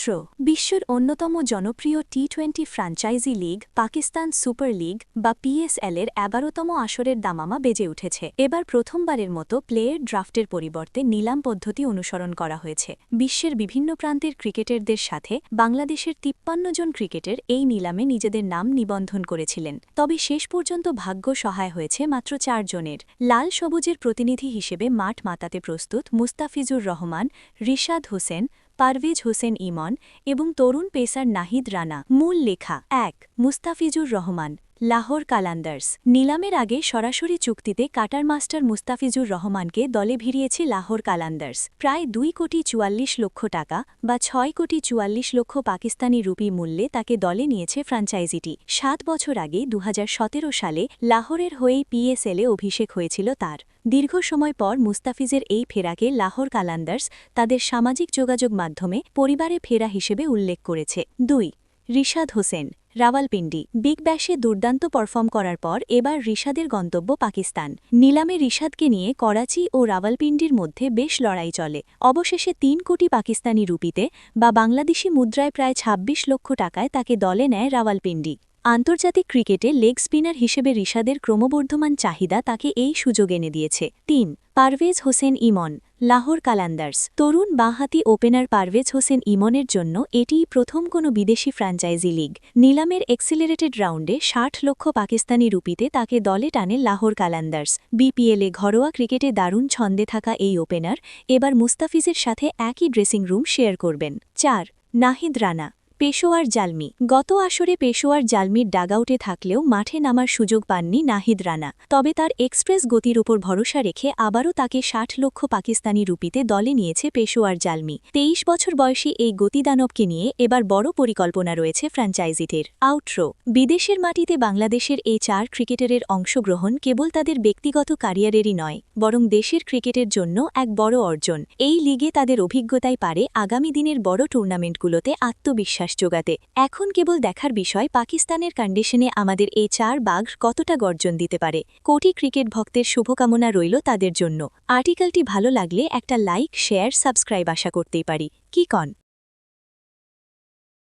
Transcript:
Outro বিশ্বের অন্যতম জনপ্রিয় T twenty franchise league, Pakistan super league বা পিএসএল এর এগারোতম আসরের দামামা বেজে উঠেছে। এবার প্রথমবারের মতো প্লেয়ার ড্রাফটের পরিবর্তে নিলাম পদ্ধতি অনুসরণ করা হয়েছে। বিশ্বের বিভিন্ন প্রান্তের ক্রিকেটারদের সাথে বাংলাদেশের তিপ্পান্ন জন ক্রিকেটার এই নিলামে নিজেদের নাম নিবন্ধন করেছিলেন। তবে শেষ পর্যন্ত ভাগ্য সহায় হয়েছে মাত্র চারজনের লাল সবুজের প্রতিনিধি হিসেবে মাঠ মাতাতে প্রস্তুত মুস্তাফিজুর রহমান, রিশাদ হোসেন পারভেজ হোসেন ইমন এবং তরুণ পেসার নাহিদ রানা। মূল লেখা এক মুস্তাফিজুর রহমান। লাহোর কালান্দার্স। নিলামের আগে সরাসরি চুক্তিতে কাটার মাস্টার মুস্তাফিজুর রহমানকে দলে ভিড়িয়েছে লাহোর কালান্দার্স। প্রায় দুই কোটি চুয়াল্লিশ লক্ষ টাকা বা ছয় কোটি চুয়াল্লিশ লক্ষ পাকিস্তানি রুপি মূল্যে তাকে দলে নিয়েছে ফ্রাঞ্চাইজিটি। সাত বছর আগে দু হাজার সতেরো সালে লাহোরের হয়েই পিএসএলে অভিষেক হয়েছিল তার। দীর্ঘ সময় পর মুস্তাফিজের এই ফেরাকে লাহোর কালান্দার্স তাদের সামাজিক যোগাযোগ মাধ্যমে পরিবারে ফেরা হিসেবে উল্লেখ করেছে। দুই, রিশাদ হোসেন। রাওয়ালপিন্ডি, বিগ ব্যাশে দুর্দান্ত পারফর্ম করার পর এবার রিশাদের গন্তব্য পাকিস্তান। নিলামে রিশাদকে নিয়ে করাচি ও রাওয়ালপিন্ডির মধ্যে বেশ লড়াই চলে। অবশেষে তিন কোটি পাকিস্তানি রুপিতে বা বাংলাদেশি মুদ্রায় প্রায় ২৬ লক্ষ টাকায় তাকে দলে নেয় রাওয়ালপিন্ডি। আন্তর্জাতিক ক্রিকেটে লেগ স্পিনার হিসেবে রিশাদের ক্রমবর্ধমান চাহিদা তাকে এই সুযোগ এনে দিয়েছে। তিন, পারভেজ হোসেন ইমন, লাহোর কালান্দার্স। তরুণ বাঁহাতি ওপেনার পারভেজ হোসেন ইমনের জন্য এটিই প্রথম কোনো বিদেশি ফ্র্যাঞ্চাইজি লিগ। নিলামের এক্সিলারেটেড রাউন্ডে ষাট লক্ষ পাকিস্তানি রুপিতে তাকে দলে টানে লাহোর কালান্দার্স। বিপিএলে ঘরোয়া ক্রিকেটে দারুণ ছন্দে থাকা এই ওপেনার এবার মুস্তাফিজের সাথে একই ড্রেসিং রুম শেয়ার করবেন। চার, নাহিদ রানা। পেশোয়ার জালমি। গত আসরে পেশোয়ার জালমির ডাগাউটে থাকলেও মাঠে নামার সুযোগ পাননি নাহিদ রানা। তবে তার এক্সপ্রেস গতির উপর ভরসা রেখে আবারও তাকে ষাট লক্ষ পাকিস্তানি রুপিতে দলে নিয়েছে পেশোয়ার জালমি। তেইশ বছর বয়সী এই গতিদানবকে নিয়ে এবার বড় পরিকল্পনা রয়েছে ফ্র্যাঞ্চাইজিটির আউট্রো। বিদেশের মাটিতে বাংলাদেশের এই চার ক্রিকেটারের অংশগ্রহণ কেবল তাদের ব্যক্তিগত ক্যারিয়ারেরই নয়, বরং দেশের ক্রিকেটের জন্য এক বড় অর্জন। এই লিগে তাদের অভিজ্ঞতাই পারে আগামী দিনের বড় টুর্নামেন্টগুলোতে আত্মবিশ্বাস যোগাতে এখন কেবল দেখার বিষয়, পাকিস্তানের কন্ডিশনে আমাদের এই চার বাঘ কতটা গর্জন দিতে পারে। কোটি ক্রিকেট ভক্তের শুভকামনা রইল তাদের জন্য। আর্টিকেলটি ভালো লাগলে একটা লাইক, শেয়ার, সাবস্ক্রাইব আশা করতেই পারি। কি কন?